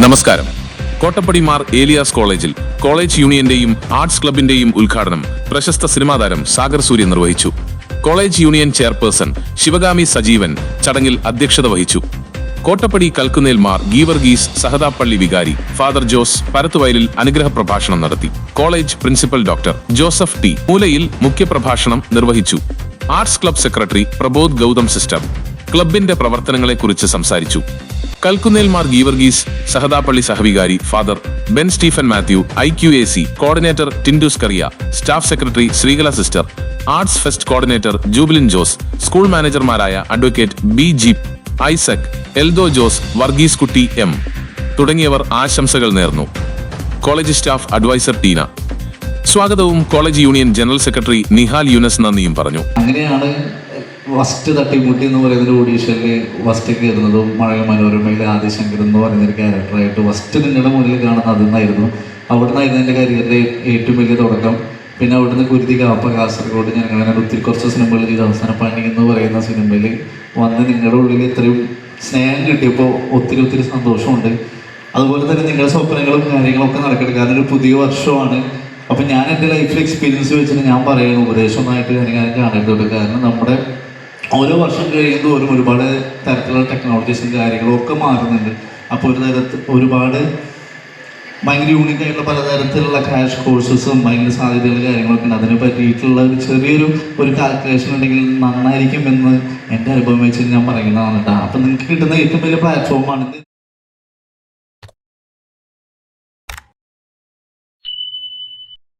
നമസ്കാരം. കോട്ടപ്പടിമാർ ഏലിയാസ് കോളേജിൽ college യൂണിയന്റെയും arts ക്ലബിന്റെയും ഉദ്ഘാടനം പ്രശസ്ത സിനിമാ താരം സാഗർ സൂര്യ നിർവഹിച്ചു. College union chairperson Sivagami Sajeevan ചടങ്ങിൽ അധ്യക്ഷത വഹിച്ചു. കോട്ടപ്പടി കൽക്കുന്നേൽ മാർ ഗീവർഗീസ് സഹദാപ്പള്ളി വികാരി ഫാദർ ജോസ് പരത്തുവയലിൽ അനുഗ്രഹ പ്രഭാഷണം നടത്തി. College principal doctor Joseph T. Moolayil മുഖ്യപ്രഭാഷണം നിർവഹിച്ചു. Arts club secretary Prabodh Gautham sister. ക്ലബിന്റെ പ്രവർത്തനങ്ങളെക്കുറിച്ച് സംസാരിച്ചു. Kalkunnel Mar Geevarghese സഹദാപ്പള്ളി സഹവികാരി father Ben Stephen Mathew I Q A C coordinator Tindus Kariya staff secretary Sreekala sister arts fest coordinator Jubilin Jose school മാനേജർമാരായ advocate B G Isaac Eldho Jose Varghese Kutty M. തുടങ്ങിയവർ ആശംസകൾ നേർന്നു. College staff advisor Teena. സ്വാഗതവും college union general secretary Nihal Yunus നന്ദിയും പറഞ്ഞു. First തട്ടിമുട്ടി എന്ന് പറയുന്ന ഒരു ഓഡീഷനിൽ ഫസ്റ്റ് കയറുന്നതും മഴ മനോരമയിലെ ആദിശങ്കർ എന്ന് പറയുന്ന ഒരു ക്യാരക്ടറായിട്ട് ഫസ്റ്റ് നിങ്ങളുടെ മുന്നിൽ കാണുന്നത് അതിന്നായിരുന്നു. അവിടെ നിന്നായിരുന്നു എന്റെ കരിയറിന്റെ ഏറ്റവും വലിയ തുടക്കം. പിന്നെ അവിടുന്ന് കുരുതി കാപ്പ കാസർഗോഡ് ഞാൻ അങ്ങനെ ഒത്തിരി കുറച്ച് സിനിമകൾ ചെയ്ത്. അവസാന പണി എന്ന് പറയുന്ന സിനിമയിൽ വന്ന് നിങ്ങളുടെ ഉള്ളിൽ ഇത്രയും സ്നേഹം കിട്ടിയപ്പോൾ ഒത്തിരി ഒത്തിരി സന്തോഷമുണ്ട്. അതുപോലെ തന്നെ നിങ്ങളുടെ സ്വപ്നങ്ങളും കാര്യങ്ങളൊക്കെ നടക്കട്ടെ. കാരണം ഒരു പുതിയ വർഷമാണ്. അപ്പം ഞാൻ എന്റെ ലൈഫിൽ എക്സ്പീരിയൻസ് വെച്ചിട്ട് ഞാൻ പറയുന്ന ഉപദേശമൊന്നായിട്ട് ഞാൻ കാണരുതുണ്ട് കാരണം നമ്മുടെ ഓരോ വർഷം കഴിയുന്നതോറും ഒരുപാട് തരത്തിലുള്ള ടെക്നോളജീസും കാര്യങ്ങളും ഒക്കെ മാറുന്നുണ്ട്. അപ്പോൾ ഒരു തരത്തിൽ ഒരുപാട് ഭയങ്കര യൂണിക് ആയിട്ടുള്ള പലതരത്തിലുള്ള ക്രാഷ് കോഴ്സസും ഭയങ്കര സാധ്യതകളും കാര്യങ്ങളൊക്കെ ഉണ്ട്. അതിനെ പറ്റിയിട്ടുള്ള ഒരു ചെറിയൊരു ഒരു കാൽക്കുലേഷൻ ഉണ്ടെങ്കിൽ നന്നായിരിക്കും എന്ന് എന്റെ അനുഭവം വെച്ച് ഞാൻ പറയുന്നതാണ് കേട്ടോ. അപ്പം നിങ്ങൾക്ക് കിട്ടുന്ന ഏറ്റവും വലിയ പ്ലാറ്റ്ഫോമാണ്